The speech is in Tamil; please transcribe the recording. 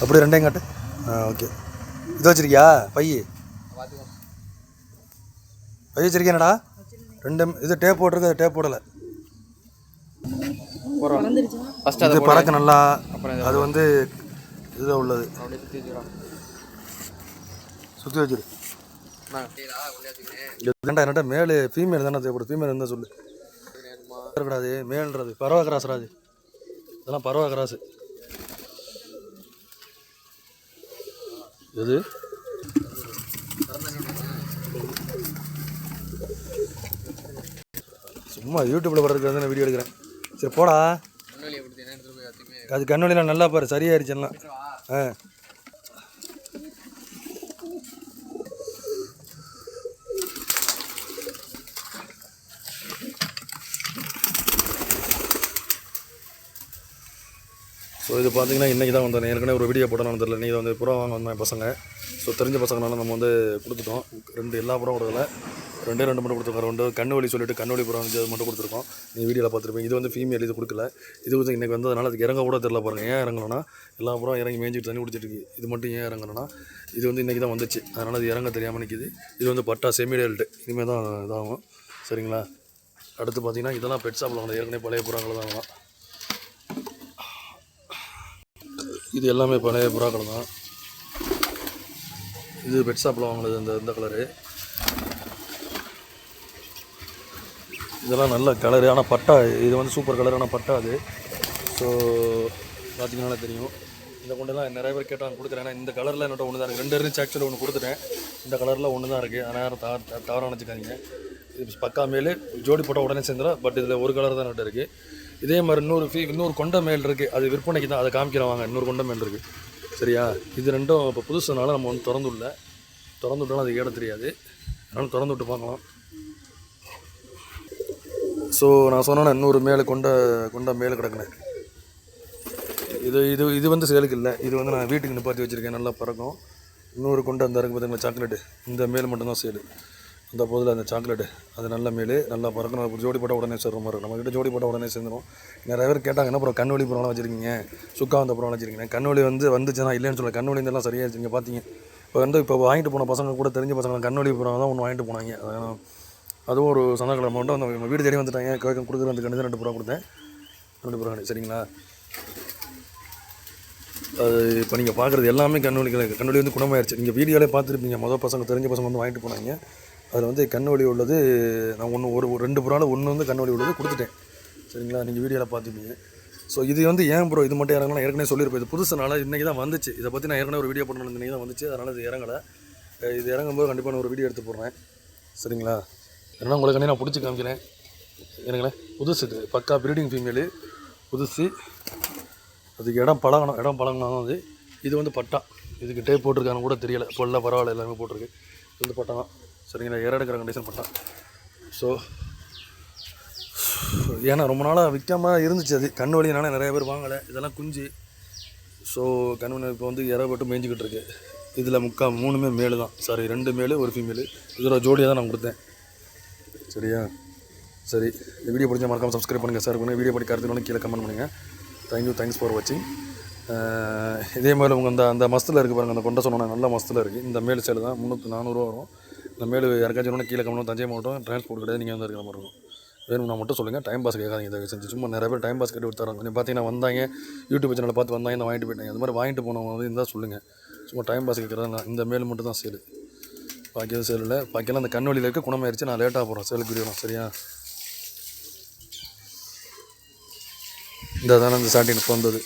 அப்படி ரெண்டையும் காட்டு. ஆ ஓகே. இது வச்சிருக்கியா? பை. பை வச்சிருக்கியானடா ரெண்டு இது டேப் போட்டிருக்கு? அது டேப் போடலை. இது பறக்க நல்லா அது வந்து இதில் உள்ளது. சுற்றி வச்சிரு என்னடா மேலு ஃபீமேல் தானே தேவைப்படும் ஃபீமேல் இருந்தால் சொல்லு. இருக்கக்கூடாது மேல்ன்றது பறவை கிராஸ்ரா அது? இதெல்லாம் பறவை கிராஸு. எது சும்மா யூடியூப்பில் வர்றதுக்கு வந்து நான் வீடியோ எடுக்கிறேன். சரி போடா. அது கண்ணொலிலாம் நல்லா பாரு சரியாயிருச்சு எல்லாம். ஆ. ஸோ இது பார்த்தீங்கன்னா இன்றைக்கி தான் வந்தேன். ஏற்கனவே ஒரு வீடியோ போட்டோன்னு தெரியல. நீங்கள் வந்து புறம் வாங்க வந்தேன் பசங்க. ஸோ தெரிஞ்ச பசங்களால் நம்ம வந்து கொடுத்துட்டோம். ரெண்டு எல்லா புறம் கொடுக்கல ரெண்டே ரெண்டு மட்டும் கொடுத்துருக்கோம் ரெண்டு கண்ணு வலி சொல்லிட்டு கண்ணு வலி புறம் வந்து அது மட்டும் கொடுத்துருக்கோம். நீ வீடியோவில் பார்த்துருப்பீங்க. இது வந்து ஃபீமேல் இது கொடுக்கல. இது வந்து இன்றைக்கி வந்ததுனால அதுக்கு இறங்க கூட தெரில பாருங்கள் ஏன் இறங்கணும்னா எல்லா புறம் இறங்கி மேய்ஞ்சிட்டு தண்ணி குடிச்சிட்டு இது மட்டும் ஏன் இறங்கணும்னா இது வந்து இன்றைக்கி தான் வந்துச்சு. அதனால் அது இறங்க தெரியாமல் நிற்கிது இது வந்து பட்டா செமிடேல்ட்டு இனிமேல் தான் இதாகும். சரிங்களா? அடுத்து பார்த்தீங்கன்னா இதெல்லாம் பெட் ஷாப்பில் வாங்கினது ஏற்கனவே பழைய புறாங்களை தான் வாங்கலாம் இது எல்லாமே பழைய புறாக்கள் தான். இது பெட் ஷாப்பில் வாங்கினது இந்த இந்த கலரு இதெல்லாம் நல்ல கலரு ஆனால் பட்டா இது வந்து சூப்பர் கலரான பட்டா அது. ஸோ பார்த்திங்கனால தெரியும். இந்த கொண்டெல்லாம் நிறைய பேர் கேட்டாங்க கொடுக்குறேன். ஏன்னா இந்த கலரில் என்னோட ஒன்று தான் இருக்குது ரெண்டு இருந்துச்சு ஆக்சுவலி ஒன்று கொடுத்துட்டேன். இந்த கலரில் ஒன்று தான் இருக்குது ஆனால் யாரும் தவறு தவறாக நினச்சிக்காதீங்க. இது பக்கா மேலே ஜோடி போட்டால் உடனே சேர்ந்துடும் பட் இதில் ஒரு கலர் தான் நட்டு இருக்குது இதே மாதிரி இன்னொரு ஃபீ இன்னொரு கொண்ட மேல் இருக்குது அது விற்பனைக்கு தான் அதை காமிக்கிறவாங்க. இன்னொரு கொண்ட மேல் இருக்குது சரியா? இது ரெண்டும் இப்போ புதுசுனால நம்ம வந்து திறந்து விடல. திறந்து விட்டாலும் அது ஏட தெரியாது. அதனால திறந்து விட்டு பார்க்கலாம். ஸோ நான் சொன்னேன்னா இன்னொரு மேலே கொண்ட கொண்ட மேலே கிடக்குனேன். இது இது இது வந்து சேலுக்கு இல்லை. இது வந்து நான் வீட்டுக்கு நிப்பாட்டி வச்சுருக்கேன். நல்லா பறக்கும். இன்னொரு கொண்டு அந்த இருக்கு பார்த்தீங்களா சாக்லேட்டு இந்த மேல் மட்டும்தான் சேலு. அந்த போதில் அந்த சாக்லேட்டு அது நல்ல மேல் நல்லா பறக்கணும். ஜோடி போட்டால் உடனே சேர்ற மாதிரி இருக்கும். நம்மக்கிட்ட ஜோடி போட்டால் உடனே சேர்ந்துடும் நிறைய பேர் கேட்டாங்க என்ன அப்புறம் கண்ணொலி புறம் வச்சுருக்கீங்க? சுக்கா வந்த புறம் வச்சுருக்கீங்க? கண்ணொலி வந்து வந்துச்சுன்னா இல்லைன்னு சொல்ல கண்ணொலி இதெல்லாம் சரியாக இருந்துச்சு பார்த்தீங்க இப்போ வந்து இப்போ வாங்கிட்டு போன பசங்க கூட தெரிஞ்ச பசங்க கண்ணொலி புறம் தான் ஒன்று வாங்கிட்டு போனாங்க. அதுவும் ஒரு சந்தக்கிழமை மட்டும் அந்த வீடு தேடி வந்துட்டாங்க. கேட்க கொடுக்குறதுக்கு கண்டு ரெண்டு புறா கொடுத்தேன். ரெண்டு புறா சரிங்களா? அது இப்போ நீங்கள் பார்க்குறது எல்லாமே கண்ணொலி கிழக்கு கண்ணொலி வந்து குணமாயிருச்சு. நீங்கள் வீடியோலே பார்த்துருப்பீங்க. மொதல் பசங்க தெரிஞ்ச பசங்க வந்து வாங்கிட்டு போனாங்க. அதில் வந்து கண்ணொலி உள்ளது. நான் ஒன்று ஒரு ஒரு ரெண்டு புறாவில் ஒன்று வந்து கண்ணொலி உள்ளது கொடுத்துட்டேன். சரிங்களா? நீங்கள் வீடியோவில் பார்த்துப்பீங்க ஸோ இது வந்து ஏன் ப்ரோ இது மட்டும் இறங்கலாம் ஏற்கனவே சொல்லியிருப்பேன். இது புதுசுனால இன்றைக்கி தான் வந்துச்சு. இதை பற்றி நான் ஏற்கனவே ஒரு வீடியோ பண்ணணும் இன்றைக்கி தான் வந்துச்சு. அதனால் இது இறங்கலை. இது இறங்கும்போது கண்டிப்பாக நான் ஒரு வீடியோ எடுத்து போடுறேன். சரிங்களா? ஏன்னா உங்களுக்கு நான் பிடிச்சி காமிக்கிறேன். எனக்குண்ணே புதுசு இது. பக்கா ப்ரீடிங் ஃபீமேலு புதுசு. அதுக்கு இடம் பழகணும். இடம் பழகணும் தான் அது. இது வந்து பட்டா. இதுக்கு டேப் போட்டிருக்கான்னு கூட தெரியலை. பொல்ல பரவாயில்ல எல்லாமே போட்டிருக்கு. இது வந்து பட்டா. தான் சரிங்களா? இற எடுக்கிற கண்டிஷன் பட்டம் ஸோ ஏன்னா ரொம்ப நாளாக விற்காம இருந்துச்சு அது. கண் வழியினால நிறைய பேர் வாங்கலை. இதெல்லாம் குஞ்சு. ஸோ கண் இப்போ வந்து இற போட்டு மேய்ஞ்சிக்கிட்டு இருக்கு. இதில் முக்கால் மூணுமே மேலு தான். சாரி ரெண்டு மேலு ஒரு ஃபீமேலு இதோட ஜோடியாக தான் நான் கொடுத்தேன். சரியா? சரி இந்த வீடியோ பிடிச்சா மறக்காமல் சப்ஸ்கிரைப் பண்ணுங்கள் சார் பண்ணுங்கள் வீடியோ படி கருத்துனாலும் கீழே கமெண்ட் பண்ணுங்கள் தேங்க்யூ தேங்க்ஸ் ஃபார் வாட்சிங் இதே மாதிரி உங்கள் அந்த அந்த மஸ்தில் இருக்குது பாருங்கள் அந்த கொண்ட சொன்னாங்க நல்ல மஸ்தில் இருக்குது இந்த மேல் சேல் தான் முந்நூற்றி நானூறுரூவா வரும். இந்த மேல் யாருக்காச்சும் கீழே கம்மணும் தஞ்சை மாவட்டம் டிரான்ஸ்போர்ட் கிடையாது நீங்கள் வந்து இருக்கிற மாதிரி இருக்கும். வேணும்னா மட்டும் சொல்லுங்கள் டைம் பாஸ் கேட்காதீங்க தயவு செஞ்சு. சும்மா நிறைய பேர் டைம் பாஸ் கட்டி விட்டுறாங்க கொஞ்சம் பார்த்தீங்கன்னா வந்தாங்க யூடியூப் சேனலில் பார்த்து வந்தாங்க இந்த வாங்கிட்டு போயிட்டாங்க. அந்த மாதிரி வாங்கிட்டு போனவங்க வந்து இருந்தால் சொல்லுங்கள் சும்மா டைம் பாஸ் கேட்குறதா இந்த மேல் மட்டும் தான் சேலு. பாக்கி எதுவும் சேல் இல்லை. பாக்கியெல்லாம் அந்த கண்ணொலியில் இருக்க குணமாயிருச்சு. நான் லேட்டாக போகிறேன் சேலுக்கு வீடியோ சரியா? இந்த தானே அந்த சாட்டின் வந்தது.